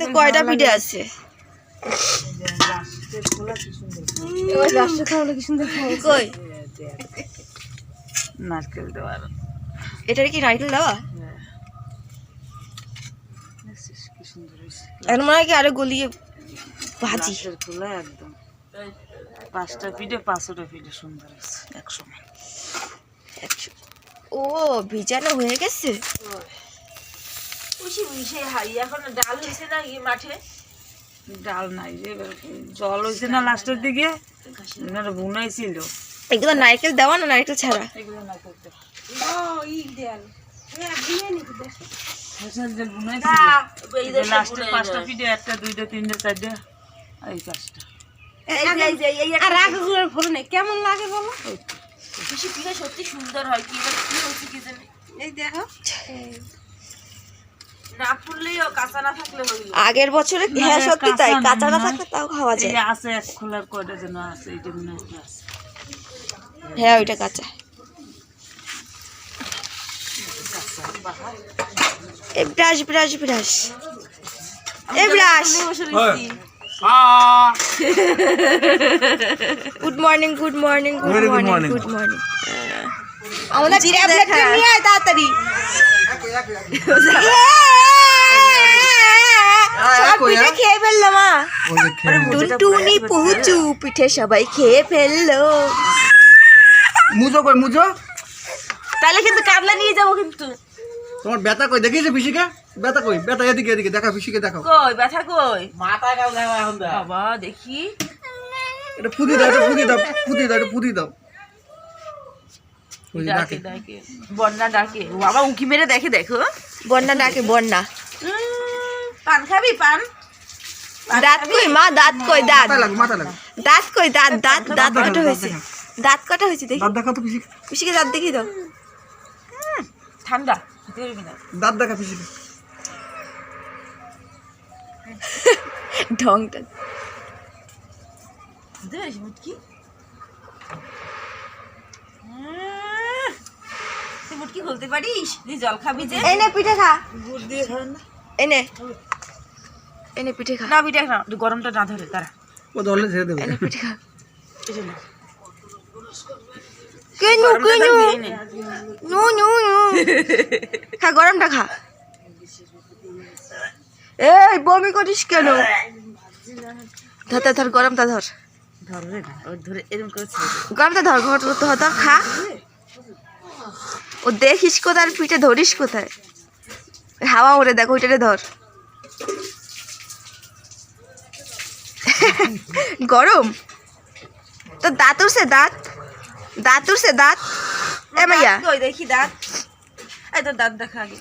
তো কয়টা পিঠে আছে? এবার লাস্টে খাওয়ালে কি সুন্দর খাওয়া কই? নারকেল দেওয়ার এটার কি নারকেল দেওয়া? দেখছিস কি সুন্দর হয়েছে এখন মনে হয় কি আরও গলিয়ে ভাজি। খোলা একদম। পাঁচটা পিঠে পাঁচটা পিঠে সুন্দর হয়েছে একসময় ও ভিজানো হয়ে গেছে? হাই এখন ডাল হয়েছে না এই মাঠে? ডাল নাই জল হয়েছে না লাস্টের দিকে? এগুলো নারকেল দেওয়া না নারকেল ছাড়া? এগুলো ই দেয়াল। কেমন লাগে বলো? সত্যি সুন্দর হয় কি এবার কি হচ্ছে কি জানি? এই দেখো না ফুললেও কাঁচা না থাকলে হইল আগের বছরে হ্যাঁ সত্যি তাই। কাঁচা না। থাকলে তাও খাওয়া যায়। আছে এক খোলার কয়টা যেন আছে এইটা হয় হ্যাঁ ওইটা কাঁচা। এ ব্রাশ ব্রাশ ব্রাশ। এ brush. Good morning good morning good morning good morning. আমাদের ট্যাবলেট নিয়ে আয় তাড়াতাড়ি। সব পিঠে খেয়ে ফেলল মা টুনটুনি পুচু পিঠে সবাই খেয়ে ফেলল। মুজো কই মুজো? তাহলে কিন্তু কাবলা নিয়ে যাব কিন্তু। তোমার ব্যথা কই? দেখিয়েছে পিসিকে? ব্যথা কই? ব্যথা এদিকে এদিকে দেখা পিসিকে দেখাও। কই ব্যথা কই? বাবা দেখি। এটা ফুদি দাও এটা ফুদি দাও ফুদি দাও এটা ফুদি দাও। ডাকে ডাকে। বন্যা ডাকে। বাবা উঁকি মেরে দেখে দেখো। বন্যা ডাকে বন্যা। পান খাবি পান? দাঁত কই মা? দাঁত কই দাঁত? মাথা লাগো মাথা লাগো দাঁত কই দাঁত দাঁত দাঁত দাঁত কাটা হয়েছে? দাঁত কাটা হয়েছে দেখি। দাঁত দেখাও তো পিসিকে। পিসিকে দাঁত দেখিয়ে দাও। ঠান্ডা দাঁত দেখা পিসিকে। ঢংটা। পারিস মুটকি? তুই মুটকি খুলতে পারিস? তুই জল খাবি যে। এই নে পিঠে খা। গুড় দিয়ে খাবেন না এই নে এই নে পিঠে খা। না না একটু গরমটা না ধরে তারা ও ধরলে ছেড়ে দেবে। এই নে। পিঠে খা কেনু কেনু নে। নু। নু নু খা গরমটা খা। এই বমি করিস কেন? ধর ধর, গরমটা ধর। গরমটা ধর ঘর ধর ধর খা। ও দেখিস কোথায় পিঠে ধরিস কোথায়? হাওয়া ওরে দেখ ওইটারে ধর। গরম? তো দাঁত উঠছে দাঁত। দাঁত উঠছে দাঁত। এ মাইয়া। কই? দেখি দাঁত। এই তোর দাঁত দেখা আগে।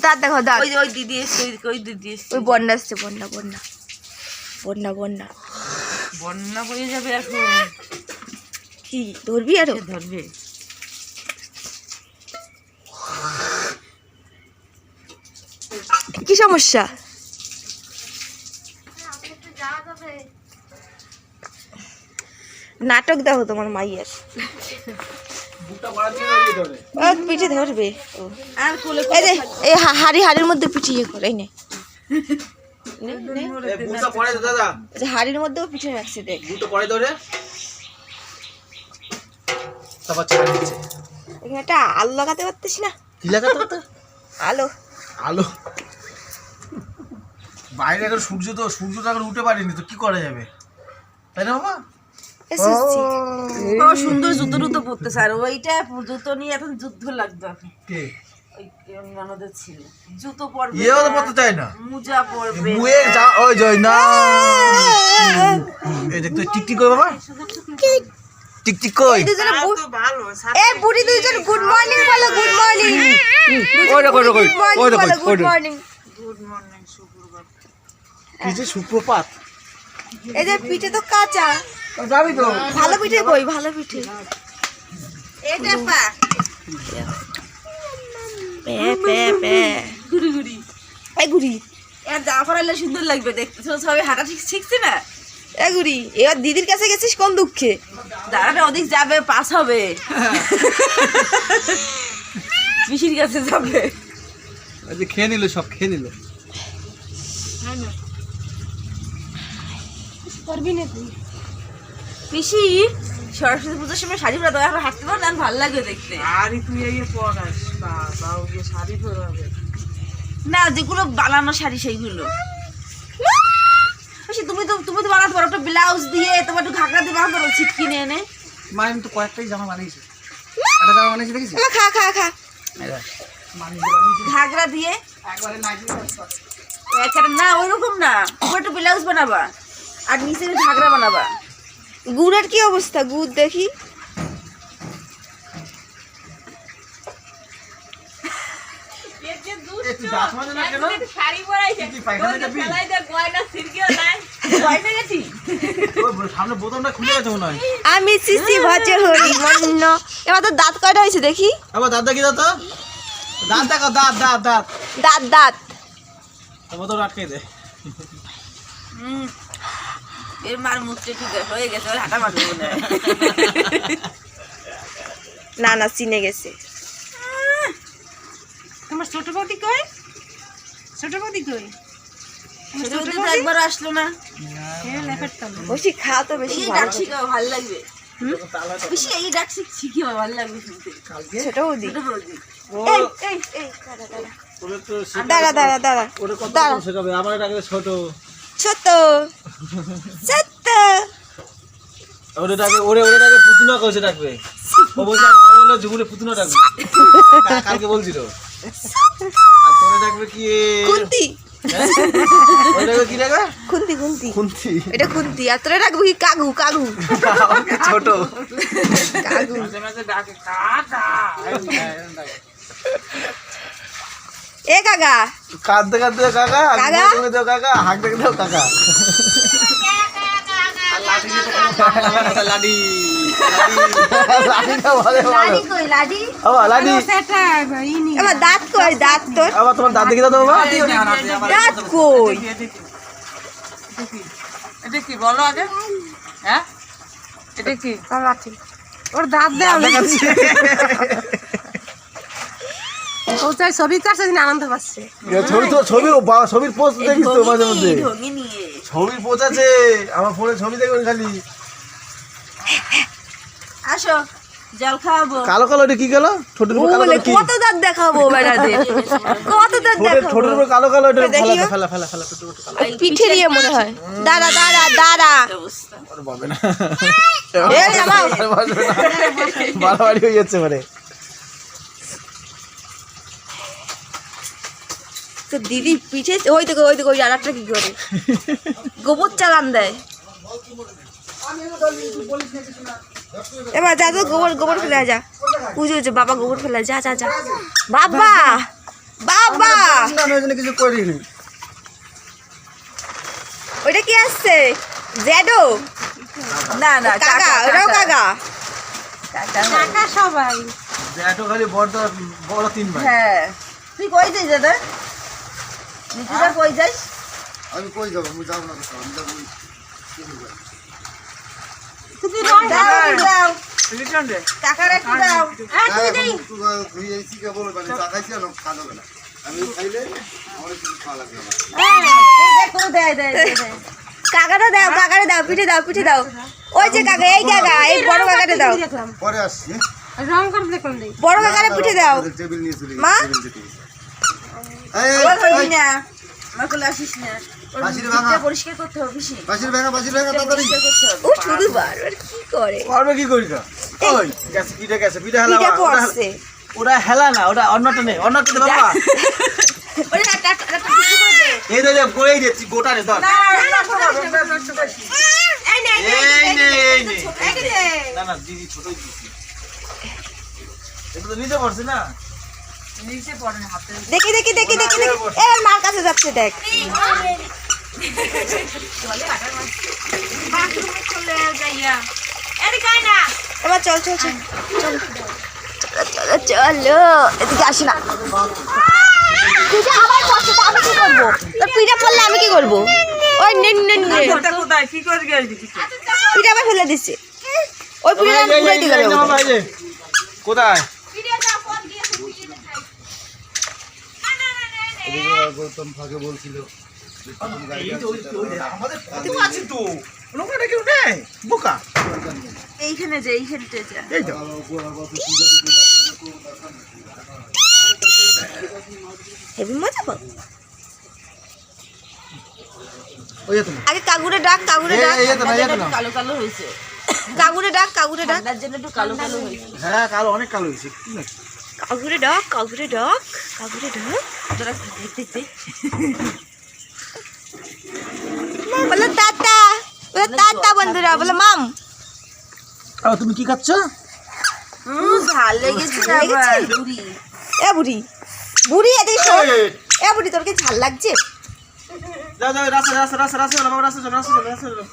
দাঁত দেখো দাঁত। ওই ওই দিদি এসছে ওই- ওই দিদি এসছে। ওই বন্যা আসছে বন্যা বন্যা। বন্যা বন্যা। বন্যা হয়ে যাবে এখন। কি ধরবি আরও? ধরবে? কি সমস্যা? নাটক দেখো তোমার মাইয়ের। ও, পিঠে ধরবে। ও। আর কোলে এই হাড়ি হাড়ির মধ্যে পিঠে ইয়ে করে নে। হাড়ির মধ্যেও পিঠে রাখছে দেখ। একটা আলো লাগাতে পারতিস না? কি লাগাতে তো আলো। আলো। বাইরে এখন সূর্য তো সূর্য তো এখন উঠে পারেনি তো কি করা যাবে? তাই না বাবা ও সুন্দর জুতো টুতো ওইটা জুতো নিয়ে এখন যুদ্ধ লাগবে এখন। কে? ছিল। জুতো পরবে ইয়েও তো না, পড়তে না। মোজা পরবে মুয়ে যা ওই জয় না। এই দেখ তুই টিকটিক কই বাবা টিকটিক কই? দুজনে ভালো এ বুড়ি দুইজন গুড মর্নিং বলো গুড মর্নিং ওই দেখো ওই দেখো ওই দেখো বলো ওই গুড মর্নিং কি যে সুপ্রপাত। এই যে পিঠে তো কাঁচা। যাবি তো। ভালো পিঠে কই ভালো পিঠে। এটা পা। পে পে পে। ঘুরি ঘুরি এই গুড়ি। এর জামা পরাইলে সুন্দর লাগবে দেখতে সবাই হাঁটা ঠিক শিখছে না? এ গুড়ি এবার দিদির কাছে গেছিস কোন দুঃখে? দাঁড়াটা ওদিক যাবে পাস হবে। পিসির কাছে যাবে। খেয়ে নিল সব খেয়ে নিল। পিসি সরস্বতী পুজোর সময় শাড়ি পরা তোমার হাঁটতে পারো না ভালো লাগে দেখতে। আর তুই এই পরাস বাবা ওই শাড়ি পরাবে। না যেগুলো বানানো শাড়ি সেইগুলো। তুমি তো তুমি তো বানাতে পারো একটা ব্লাউজ দিয়ে তোমার একটু ঘাগরা দিয়ে বানাতে পারো ছিট কিনে এনে। মা আমি তো কয়েকটাই জামা বানিয়েছি। একটা জামা বানিয়েছি দেখেছি খা খা খা ঘাগরা দিয়ে? একবারে না ওইরকম না। উপরে একটু ব্লাউজ বানাবা। আর নিচে ঘাগরা বানাবা। গুড়ের কি অবস্থা? গুড় দেখি। আমি সিসি ভজে হরি মন্ন এবার তো দাঁত কয়টা হয়েছে দেখি? আবার দাঁত দেখি দাঁত। দাঁত দেখো দাঁত দাঁত দাঁত। দাঁত দাঁত। আটকে দে। হুম। এর মার মুখটা হয়ে গেছে ওর হাঁটা মারবে মনে না না চিনে গেছে। তোমার ছোট বৌদি কই? ছোট বৌদি কই? আসলো না। বেশি তো বেশি ভালো। লাগবে? বেশি এই ডাক ভালো লাগবে বৌদি। দাঁড়া দাঁড়া। দাঁড়া দাঁড়া আমার ছোট। ছোট ছোট। ওরে ডাকে ওরে ওরে ডাকে পুতুনা কইছে ডাকবে। ও বলছে আমি বড় হলে জীবনে পুতুনা ডাকবে। কালকে বলছিল। আর তোরে ডাকবে কি খুন্তি। হ্যাঁ? ডাকবে ডাকবে? খুন্তি খুন্তি। খুন্তি। এটা খুন্তি। আর তোরা রাখব কি কাগু কাগু। ছোট। কাগু। ডাকে এ কাকা কাঁদতে কাঁদতে কাকা কাকা? তুমি দাও কাকা হাঁক দেখে দাও কাকা লাডি দাঁত কই দাঁত তোর আবার তোমার দাঁত দেখে দাও দাঁত কই এটা কি বলো আগে হ্যাঁ এটা কি ওর দাঁত দেওয়া ও চাই ছবি কাটছে দিন আনন্দ পাচ্ছে ছবি তো ছবি ছবির পোস্ট দেখিস তো মাঝে মধ্যে ছবির পোস্ট আছে আমার ফোনে ছবি দেখবেন খালি আসো জল খাওয়াবো কালো কালো কি গেল ছোটের উপর কালো কালো কত দাঁত দেখাবো বেড়াদের কত দাঁত দেখাবো ছোটের উপর কালো কালো এটা ফেলা ফেলা ফেলা পিঠে দিয়ে মনে হয় দাঁড়া দাঁড়া দাঁড়া আর না বাড়াবাড়ি হয়ে যাচ্ছে মানে তো দিদি পিঠে ওই দেখো ওই দেখো ওই আরেকটা কি করে? গোবর চালান দেয়। এবার যা তো গোবর গোবর ফেলে যা। পুজো হচ্ছে বাবা গোবর ফেলে যা যা যা। বাবা! বাবা! কিছু করিনি ওইটা কি আসছে? জেডো না না কাকা ওটাও কাকা। টাকা সবাই। খালি বড় বড় তিন ভাই। হ্যাঁ। তুই কই দাদা? নিচুটা কই যাস আমি কই যাব? আমি যাব না আমি যাব দাও একটু দাও। তুই এই কি বলে? মানে টাকাইছি না খাওয়া না। আমি খাইলে অনেক কিছু খাওয়া লাগবে আমার এই দেখো দেয় দেয় দেয়, দেয় কাকাটা দাও কাকাটা দাও পিঠে দাও পিঠে দাও। ওই যে কাকা এই কাকা এই বড় কাকাটা দাও। পরে আসছি। রং করে দেখলাম বড় কাকারে পিঠে দাও। টেবিল নিয়ে চলে মা? আবার কইবি না আমার কোলে আসিস না ওর হেলা পিঠা ওটা হেলা না ওটা অন্যটা নেই অন্যটা দে বাবা। দে। এই দে দে গোটা রে ধর। না না এই নে এই নে এই নে না না দিদি ছোটই এটা তো নিতে পারছে না? দেখি দেখি দেখি দেখি দেখি এবার মার কাছে যাচ্ছে দেখ এবার চল চল চল চল এদিকে আসি না পিঠা আমার পড়ছে আমি কি করব তোর পিঠা পড়লে আমি কি করব ওই নে নে নে ওটা কোথায় কি করে গেলি পিঠে পিঠা আবার ফেলে দিচ্ছে ওই পিঠা দিয়ে গেল কোথায় গৌতম ফাঁকে বলছিল। আমাদের প্রতিমা আছে তো? ওখানে কেউ নেই বোকা। এইখানে যে এইখানে যে। এই তো। হেভি মজা পাবো আগে কাকুরে ডাক কাকুরে ডাক। কালো কালো হয়েছে। কাকুরে ডাক কাকুরে ডাক। জন্য একটু কালো কালো হয়েছে। হ্যাঁ কালো অনেক কালো হয়েছে। কি না কাকুরে ডাক কাকুরে ডাক কাকুরে ডাক। তোরা দেখতে দেখতে বলো টাটা বলো টাটা বন্ধুরা বলো মাম। তুমি কি খাচ্ছ? ঝাল লেগেছে এ বুড়ি বুড়ি এদিকে শোন এ বুড়ি তোর কি ঝাল লাগছে? যাও যাও রাস্তা রাস্তা রাস্তা রাস্তা বাবা রাস্তা চলো রাস্তা চলো রাস্তা চলো।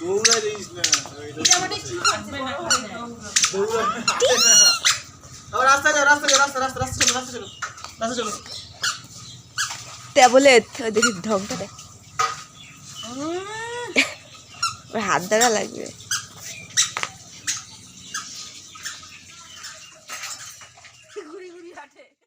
দৌড়া দিস না। ট্যাবলেট দেখি ঢংটা দেখ। হাত দেখা লাগবে।